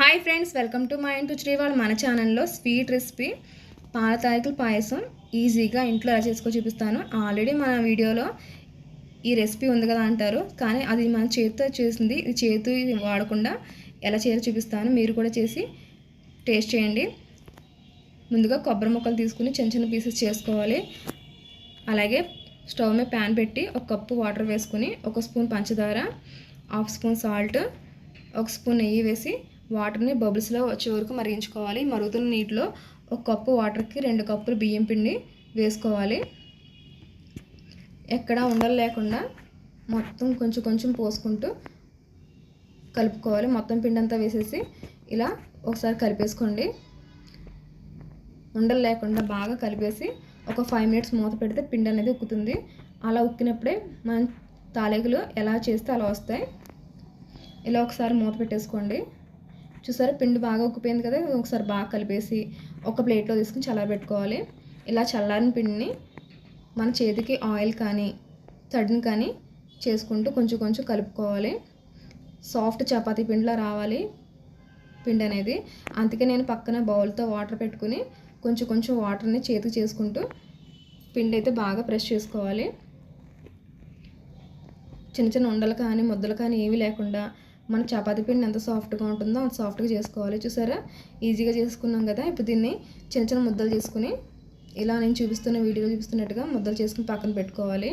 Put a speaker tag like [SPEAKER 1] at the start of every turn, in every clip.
[SPEAKER 1] Hi friends welcome to మా ఇంటూ శ్రీవాళ్ళ మన ఛానల్లో స్వీట్ రెసిపీ పాల పాయసం ఈజీగా ఇంట్లో ఎలా చేసుకో చూపిస్తాను. ఆల్రెడీ మన వీడియోలో ఈ రెసిపీ ఉంది కదా అంటారు. కానీ అది మన చేతితో చేసింది ఇది చేతి వాడకుండా ఎలా చేయాలో చూపిస్తాను. మీరు కూడా చేసి టేస్ట్ చేయండి. ముందుగా కొబ్బరి ముక్కలు తీసుకుని చిన్న చిన్న పీసెస్ చేసుకోవాలి. అలాగే స్టవ్ మీద ప్యాన్ పెట్టి ఒక కప్పు వాటర్ వేసుకుని ఒక స్పూన్ పంచదార హాఫ్ స్పూన్ సాల్ట్ ఒక స్పూన్ నెయ్యి వేసి వాటర్ని బబుల్స్లో వచ్చే వరకు మరిగించుకోవాలి. మరుగుతున్న నీటిలో ఒక కప్పు వాటర్కి రెండు కప్పులు బియ్యం పిండి వేసుకోవాలి. ఎక్కడ ఉండలు లేకుండా మొత్తం కొంచెం కొంచెం పోసుకుంటూ కలుపుకోవాలి. మొత్తం పిండి అంతా వేసేసి ఇలా ఒకసారి కలిపేసుకోండి. ఉండలు లేకుండా బాగా కలిపేసి ఒక ఫైవ్ మినిట్స్ మూత పెడితే పిండి అనేది ఉక్కుతుంది. అలా ఉక్కినప్పుడే మనం తాలికలు ఎలా చేస్తే అలా వస్తాయి. ఇలా ఒకసారి మూత పెట్టేసుకోండి. చూసారా? పిండి బాగా ఉక్కిపోయింది కదా? ఒకసారి బాగా కలిపేసి ఒక ప్లేట్లో తీసుకుని చల్లబెట్టుకోవాలి ఇలా చల్లారిన పిండిని మన చేతికి ఆయిల్ కానీ తడిని కానీ చేసుకుంటూ కొంచెం కొంచెం కలుపుకోవాలి. సాఫ్ట్ చపాతీ పిండిలా రావాలి పిండి అనేది. అందుకే నేను పక్కన బౌల్తో వాటర్ పెట్టుకుని కొంచెం కొంచెం వాటర్ని చేతికి చేసుకుంటూ పిండి అయితే బాగా ప్రెస్ చేసుకోవాలి. చిన్న చిన్న ఉండలు కానీ ముద్దలు కానీ ఏమీ లేకుండా మన చపాతీ పిండి ఎంత సాఫ్ట్గా ఉంటుందో అంత సాఫ్ట్గా చేసుకోవాలి. చూసారా? ఈజీగా చేసుకున్నాం కదా? ఇప్పుడు దీన్ని చిన్న చిన్న ముద్దలు చేసుకుని ఇలా నేను చూపిస్తున్న వీడియోలో చూపిస్తున్నట్టుగా ముద్దలు చేసుకుని పక్కన పెట్టుకోవాలి.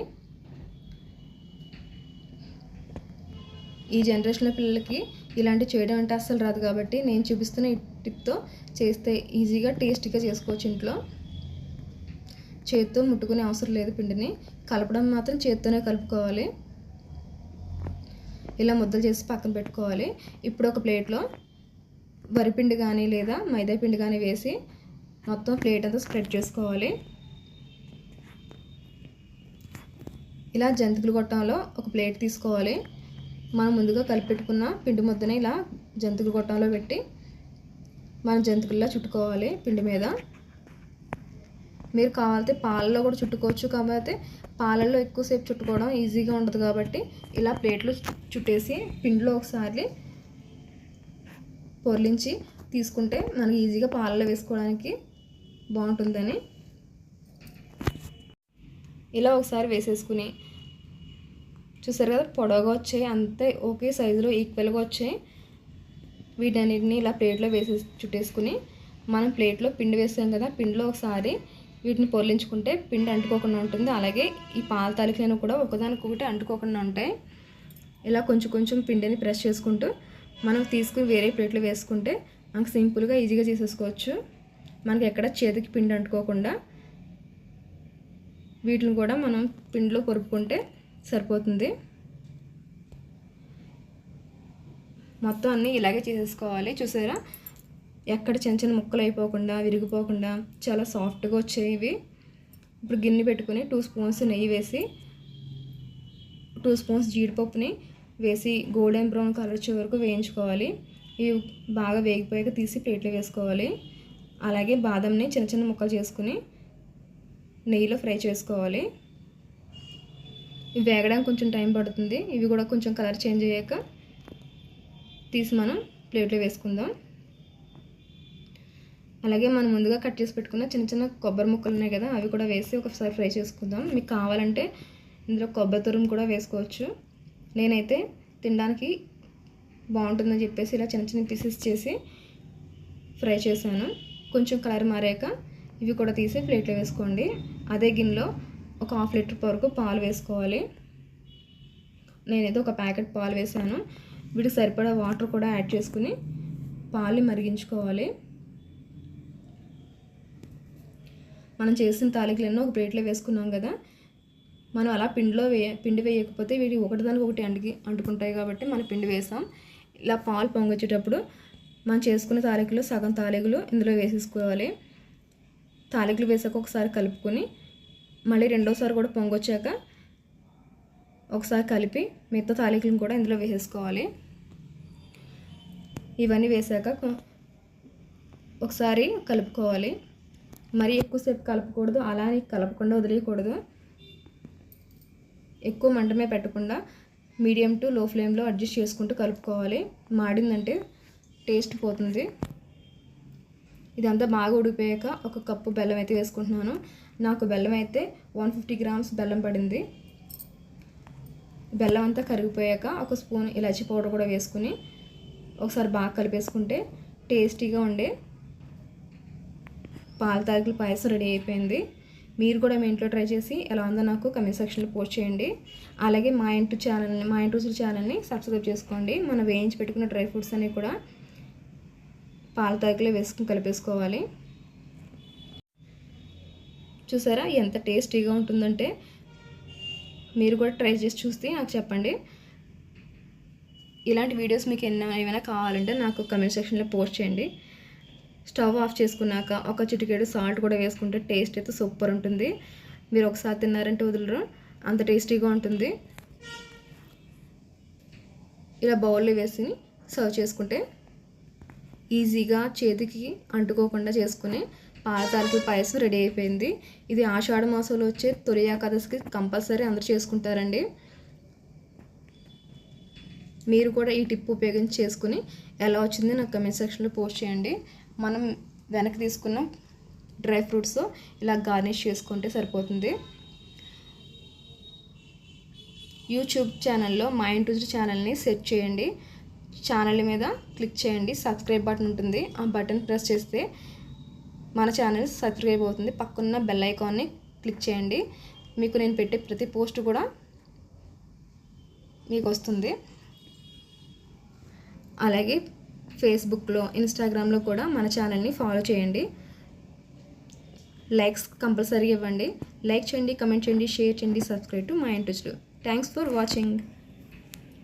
[SPEAKER 1] ఈ జనరేషన్లో పిల్లలకి ఇలాంటి చేయడం అంటే అస్సలు రాదు కాబట్టి నేను చూపిస్తున్న ఈ టిప్తో చేస్తే ఈజీగా టేస్టీగా చేసుకోవచ్చు ఇంట్లో. చేత్తో ముట్టుకునే అవసరం లేదు పిండిని. కలపడం మాత్రం చేత్తోనే కలుపుకోవాలి. ఇలా ముద్దలు చేసి పక్కన పెట్టుకోవాలి. ఇప్పుడు ఒక ప్లేట్లో వరిపిండి కానీ లేదా మైదాపిండి కానీ వేసి మొత్తం ప్లేట్ అంతా స్ప్రెడ్ చేసుకోవాలి. ఇలా జంతికలు గొట్టంలో ఒక ప్లేట్ తీసుకోవాలి. మనం ముందుగా కలిపెట్టుకున్న పిండి ముద్దని ఇలా జంతికలు గొట్టంలో పెట్టి మనం జంతికల్లా చుట్టుకోవాలి పిండి మీద. మీరు కావాలంటే పాలలో కూడా చుట్టుకోవచ్చు కాకపోతే పాలల్లో ఎక్కువసేపు చుట్టుకోవడం ఈజీగా ఉండదు కాబట్టి ఇలా ప్లేట్లు చుట్టేసి పిండిలో ఒకసారి పొర్లించి తీసుకుంటే మనకి ఈజీగా పాలలో వేసుకోవడానికి బాగుంటుందని. ఇలా ఒకసారి వేసేసుకుని చూసారు కదా పొడవుగా వచ్చాయి అంతే ఒకే సైజులో ఈక్వల్గా వచ్చాయి. వీటన్నిటిని ఇలా ప్లేట్లో వేసే చుట్టేసుకుని మనం ప్లేట్లో పిండి వేసాం కదా పిండిలో ఒకసారి వీటిని పొర్లించుకుంటే పిండి అంటుకోకుండా ఉంటుంది. అలాగే ఈ పాల తాలికలను కూడా ఒకదానికొకటి అంటుకోకుండా ఉంటాయి. ఇలా కొంచెం కొంచెం పిండిని ప్రెస్ చేసుకుంటూ మనం తీసుకుని వేరే ప్లేట్లు వేసుకుంటే మనకు సింపుల్గా ఈజీగా చేసేసుకోవచ్చు. మనకి ఎక్కడ చేతికి పిండి అంటుకోకుండా వీటిని కూడా మనం పిండిలో కొరుపుకుంటే సరిపోతుంది. మొత్తం అన్నీ ఇలాగే చేసేసుకోవాలి. చూసారా? ఎక్కడ చిన్న చిన్న ముక్కలు అయిపోకుండా విరిగిపోకుండా చాలా సాఫ్ట్గా వచ్చాయి ఇవి. ఇప్పుడు గిన్నె పెట్టుకుని టూ స్పూన్స్ నెయ్యి వేసి టూ స్పూన్స్ జీడిపప్పుని వేసి గోల్డెన్ బ్రౌన్ కలర్ వచ్చే వరకు వేయించుకోవాలి. ఇవి బాగా వేగిపోయాక తీసి ప్లేట్లో వేసుకోవాలి. అలాగే బాదంని చిన్న చిన్న ముక్కలు చేసుకుని నెయ్యిలో ఫ్రై చేసుకోవాలి. ఇవి వేగడానికి కొంచెం టైం పడుతుంది. ఇవి కూడా కొంచెం కలర్ చేంజ్ అయ్యాక తీసి మనం ప్లేట్లో వేసుకుందాం. అలాగే మనం ముందుగా కట్ చేసి పెట్టుకున్న చిన్న చిన్న కొబ్బరి ముక్కలు ఉన్నాయి కదా అవి కూడా వేసి ఒకసారి ఫ్రై చేసుకుందాం. మీకు కావాలంటే ఇందులో కొబ్బరి తురుము కూడా వేసుకోవచ్చు. నేనైతే తినడానికి బాగుంటుందని చెప్పేసి ఇలా చిన్న చిన్న పీసెస్ చేసి ఫ్రై చేశాను. కొంచెం కలర్ మారాక ఇవి కూడా తీసి ప్లేట్లో వేసుకోండి. అదే గిన్నెలో ఒక హాఫ్ లీటర్ వరకు పాలు వేసుకోవాలి. నేనైతే ఒక ప్యాకెట్ పాలు వేసాను వీటికి సరిపడా వాటర్ కూడా యాడ్ చేసుకుని పాలు మరిగించుకోవాలి. మనం చేసిన తాలికలన్నీ ఒక ప్లేట్లో వేసుకున్నాం కదా మనం అలా పిండిలో వేయ పిండి వేయకపోతే వీటి ఒకటిదానికి ఒకటి అంటికి అంటుకుంటాయి కాబట్టి మనం పిండి వేసాం. ఇలా పాలు పొంగొచ్చేటప్పుడు మనం చేసుకున్న తాలికలు సగం తాలికలు ఇందులో వేసేసుకోవాలి. తాలికలు వేసాక ఒకసారి కలుపుకొని మళ్ళీ రెండోసారి కూడా పొంగొచ్చాక ఒకసారి కలిపి మిగతా తాలికలను కూడా ఇందులో వేసేసుకోవాలి. ఇవన్నీ వేసాక ఒకసారి కలుపుకోవాలి. మరీ ఎక్కువసేపు కలపకూడదు అలానే కలపకుండా వదిలేయకూడదు. ఎక్కువ మంటమే పెట్టకుండా మీడియం టు లో ఫ్లేమ్లో అడ్జస్ట్ చేసుకుంటూ కలుపుకోవాలి. మాడిందంటే టేస్ట్ పోతుంది. ఇదంతా బాగా ఉడిపోయాక ఒక కప్పు బెల్లం అయితే వేసుకుంటున్నాను. నాకు బెల్లం అయితే వన్ ఫిఫ్టీ గ్రామ్స్ బెల్లం పడింది. బెల్లం అంతా కరిగిపోయాక ఒక స్పూన్ ఇలాచి పౌడర్ కూడా వేసుకుని ఒకసారి బాగా కలిపేసుకుంటే టేస్టీగా ఉండే పాల తాగిల పాయసం రెడీ అయిపోయింది. మీరు కూడా మీ ఇంట్లో ట్రై చేసి ఎలా ఉందో నాకు కమెంట్ సెక్షన్లో పోస్ట్ చేయండి. అలాగే మా ఇంటి ఛానల్ని మా ఇంటి రుచుల ఛానల్ని సబ్స్క్రైబ్ చేసుకోండి. మనం వేయించి పెట్టుకున్న డ్రై ఫ్రూట్స్ అన్నీ కూడా పాల తాగిలో వేసుకుని కలిపేసుకోవాలి. చూసారా ఎంత టేస్టీగా ఉంటుందంటే? మీరు కూడా ట్రై చేసి చూస్తే నాకు చెప్పండి. ఇలాంటి వీడియోస్ మీకు ఎన్న ఏమైనా కావాలంటే నాకు కమెంట్ సెక్షన్లో పోస్ట్ చేయండి. స్టవ్ ఆఫ్ చేసుకున్నాక ఒక చిటికేడు సాల్ట్ కూడా వేసుకుంటే టేస్ట్ అయితే సూపర్ ఉంటుంది. మీరు ఒకసారి తిన్నారంటే వదలరు. అంత టేస్టీగా ఉంటుంది. ఇలా బౌల్లో వేసి సర్వ్ చేసుకుంటే ఈజీగా చేతికి అంటుకోకుండా చేసుకుని పాతాలకి పాయసం రెడీ అయిపోయింది. ఇది ఆషాఢ మాసంలో వచ్చే తొలి ఏకాదశికి కంపల్సరీ అందరూ చేసుకుంటారండి. మీరు కూడా ఈ టిప్ ఉపయోగించి చేసుకుని ఎలా వచ్చింది నాకు కమెంట్ సెక్షన్లో పోస్ట్ చేయండి. మనం వెనక్కి తీసుకున్న డ్రై ఫ్రూట్స్ ఇలా గార్నిష్ చేసుకుంటే సరిపోతుంది. యూట్యూబ్ ఛానల్లో మా ఇంటి ఛానల్ని సెట్ చేయండి. ఛానల్ మీద క్లిక్ చేయండి. సబ్స్క్రైబ్ బటన్ ఉంటుంది. ఆ బటన్ ప్రెస్ చేస్తే మన ఛానల్ సబ్స్క్రైబ్ అవుతుంది. పక్కన్న బెల్ ఐకాన్ని క్లిక్ చేయండి. మీకు నేను పెట్టే ప్రతి పోస్ట్ కూడా మీకు వస్తుంది. అలాగే ఫేస్బుక్లో ఇన్స్టాగ్రామ్లో కూడా మన ఛానల్ని ఫాలో చేయండి. లైక్స్ కంపల్సరీ ఇవ్వండి. లైక్ చేయండి కమెంట్ చేయండి షేర్ చేయండి సబ్స్క్రైబ్ టు మా ఇంట్రెస్ట్ థ్యాంక్స్ ఫర్ వాచింగ్.